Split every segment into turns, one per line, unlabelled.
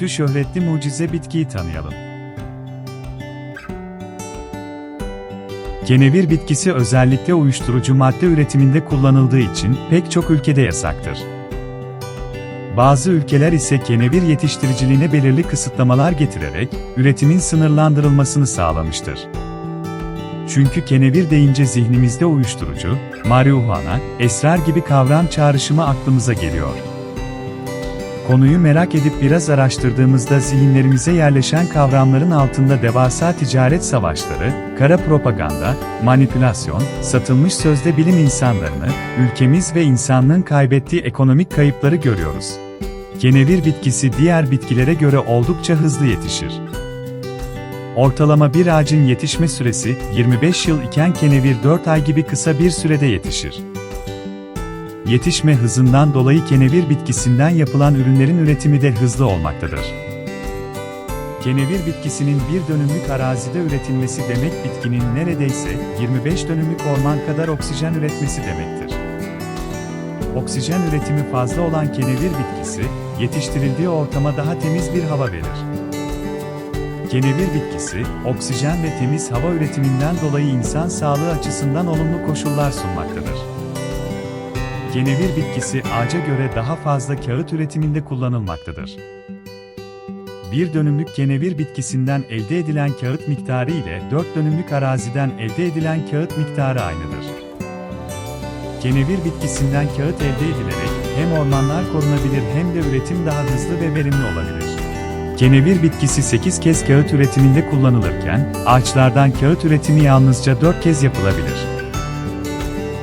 ünlü şöhretli mucize bitkiyi tanıyalım. Kenevir bitkisi özellikle uyuşturucu madde üretiminde kullanıldığı için pek çok ülkede yasaktır. Bazı ülkeler ise kenevir yetiştiriciliğine belirli kısıtlamalar getirerek üretimin sınırlandırılmasını sağlamıştır. Çünkü kenevir deyince zihnimizde uyuşturucu, marihuana, esrar gibi kavram çağrışımı aklımıza geliyor. Konuyu merak edip biraz araştırdığımızda zihinlerimize yerleşen kavramların altında devasa ticaret savaşları, kara propaganda, manipülasyon, satılmış sözde bilim insanlarını, ülkemiz ve insanlığın kaybettiği ekonomik kayıpları görüyoruz. Kenevir bitkisi diğer bitkilere göre oldukça hızlı yetişir. Ortalama bir ağacın yetişme süresi 25 yıl iken kenevir 4 ay gibi kısa bir sürede yetişir. Yetişme hızından dolayı kenevir bitkisinden yapılan ürünlerin üretimi de hızlı olmaktadır. Kenevir bitkisinin bir dönümlük arazide üretilmesi demek bitkinin neredeyse 25 dönümlük orman kadar oksijen üretmesi demektir. Oksijen üretimi fazla olan kenevir bitkisi, yetiştirildiği ortama daha temiz bir hava verir. Kenevir bitkisi, oksijen ve temiz hava üretiminden dolayı insan sağlığı açısından olumlu koşullar sunmaktadır. Kenevir bitkisi ağaca göre daha fazla kağıt üretiminde kullanılmaktadır. Bir dönümlük kenevir bitkisinden elde edilen kağıt miktarı ile 4 dönümlük araziden elde edilen kağıt miktarı aynıdır. Kenevir bitkisinden kağıt elde edilerek hem ormanlar korunabilir hem de üretim daha hızlı ve verimli olabilir. Kenevir bitkisi 8 kez kağıt üretiminde kullanılırken, ağaçlardan kağıt üretimi yalnızca 4 kez yapılabilir.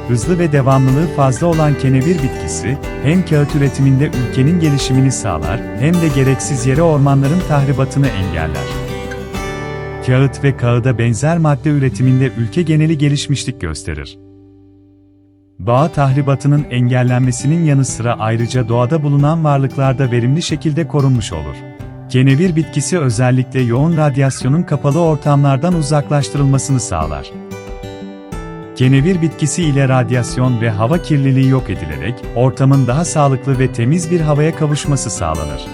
Hızlı ve devamlılığı fazla olan kenevir bitkisi, hem kağıt üretiminde ülkenin gelişimini sağlar, hem de gereksiz yere ormanların tahribatını engeller. Kağıt ve kağıda benzer madde üretiminde ülke geneli gelişmişlik gösterir. Doğa tahribatının engellenmesinin yanı sıra ayrıca doğada bulunan varlıklarda verimli şekilde korunmuş olur. Kenevir bitkisi özellikle yoğun radyasyonun kapalı ortamlardan uzaklaştırılmasını sağlar. Kenevir bitkisi ile radyasyon ve hava kirliliği yok edilerek ortamın daha sağlıklı ve temiz bir havaya kavuşması sağlanır.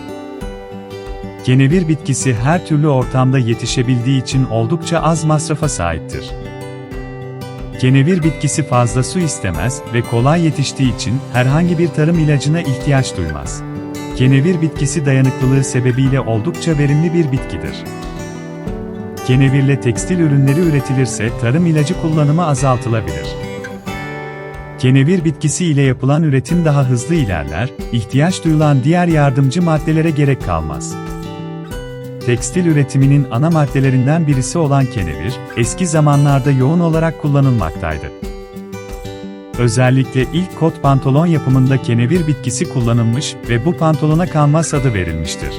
Kenevir bitkisi her türlü ortamda yetişebildiği için oldukça az masrafa sahiptir. Kenevir bitkisi fazla su istemez ve kolay yetiştiği için herhangi bir tarım ilacına ihtiyaç duymaz. Kenevir bitkisi dayanıklılığı sebebiyle oldukça verimli bir bitkidir. Kenevirle tekstil ürünleri üretilirse tarım ilacı kullanımı azaltılabilir. Kenevir bitkisi ile yapılan üretim daha hızlı ilerler, ihtiyaç duyulan diğer yardımcı maddelere gerek kalmaz. Tekstil üretiminin ana maddelerinden birisi olan kenevir, eski zamanlarda yoğun olarak kullanılmaktaydı. Özellikle ilk kot pantolon yapımında kenevir bitkisi kullanılmış ve bu pantolona kanvas adı verilmiştir.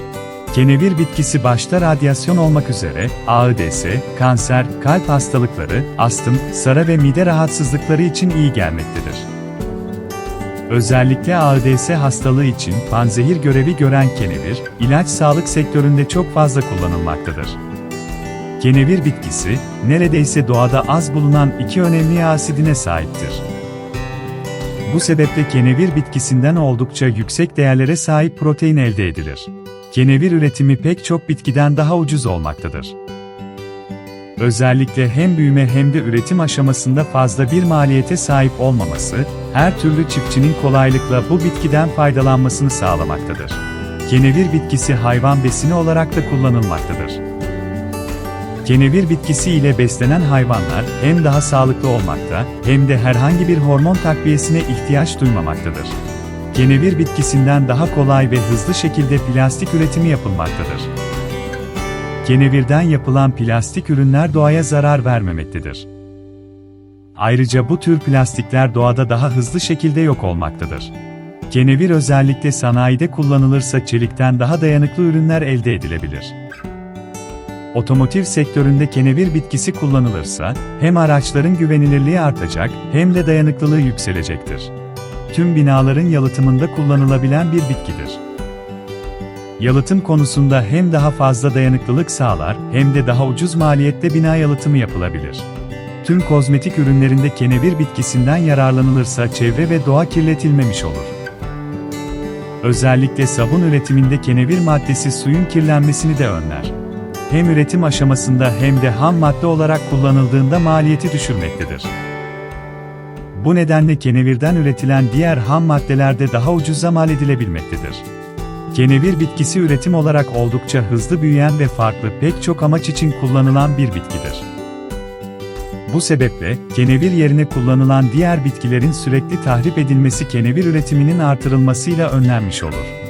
Kenevir bitkisi başta radyasyon olmak üzere AIDS, kanser, kalp hastalıkları, astım, sara ve mide rahatsızlıkları için iyi gelmektedir. Özellikle AIDS hastalığı için panzehir görevi gören kenevir, ilaç sağlık sektöründe çok fazla kullanılmaktadır. Kenevir bitkisi, neredeyse doğada az bulunan iki önemli asidine sahiptir. Bu sebeple kenevir bitkisinden oldukça yüksek değerlere sahip protein elde edilir. Kenevir üretimi pek çok bitkiden daha ucuz olmaktadır. Özellikle hem büyüme hem de üretim aşamasında fazla bir maliyete sahip olmaması, her türlü çiftçinin kolaylıkla bu bitkiden faydalanmasını sağlamaktadır. Kenevir bitkisi hayvan besini olarak da kullanılmaktadır. Kenevir bitkisi ile beslenen hayvanlar hem daha sağlıklı olmakta hem de herhangi bir hormon takviyesine ihtiyaç duymamaktadır. Kenevir bitkisinden daha kolay ve hızlı şekilde plastik üretimi yapılmaktadır. Kenevirden yapılan plastik ürünler doğaya zarar vermemektedir. Ayrıca bu tür plastikler doğada daha hızlı şekilde yok olmaktadır. Kenevir özellikle sanayide kullanılırsa çelikten daha dayanıklı ürünler elde edilebilir. Otomotiv sektöründe kenevir bitkisi kullanılırsa hem araçların güvenilirliği artacak hem de dayanıklılığı yükselecektir. Tüm binaların yalıtımında kullanılabilen bir bitkidir. Yalıtım konusunda hem daha fazla dayanıklılık sağlar hem de daha ucuz maliyette bina yalıtımı yapılabilir. Tüm kozmetik ürünlerinde kenevir bitkisinden yararlanılırsa çevre ve doğa kirletilmemiş olur. Özellikle sabun üretiminde kenevir maddesi suyun kirlenmesini de önler. Hem üretim aşamasında hem de ham madde olarak kullanıldığında maliyeti düşürmektedir. Bu nedenle kenevirden üretilen diğer ham maddelerde daha ucuza mal edilebilmektedir. Kenevir bitkisi üretim olarak oldukça hızlı büyüyen ve farklı pek çok amaç için kullanılan bir bitkidir. Bu sebeple, kenevir yerine kullanılan diğer bitkilerin sürekli tahrip edilmesi kenevir üretiminin artırılmasıyla önlenmiş olur.